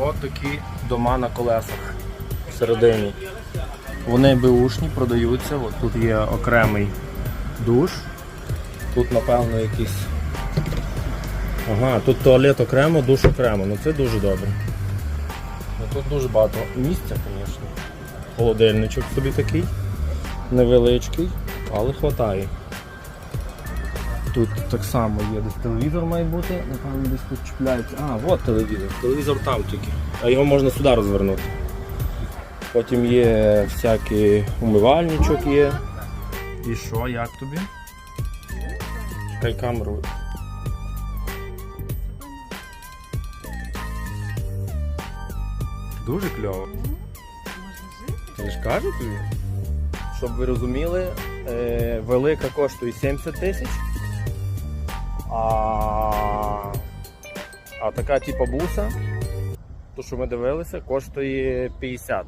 От такі дома на колесах всередині. Вони беушні, продаються. От тут є окремий душ. Тут, напевно, якийсь. Ага, тут туалет окремо, душ окремо. Ну це дуже добре. Ну, тут дуже багато місця, звісно. Холодильничок собі такий. Невеличкий, але хватає. Тут так само є десь телевізор має бути, напевно десь тут чіпляється. А, от телевізор. Телевізор там тільки. А його можна сюди розвернути. Потім є всякий умивальничок є. І що, як тобі? Чекай камеру. Дуже кльово. Я ж кажу тобі. Щоб ви розуміли, е, велика коштує 70 тисяч. А, а така типа буса, то що ми дивилися, коштує 50.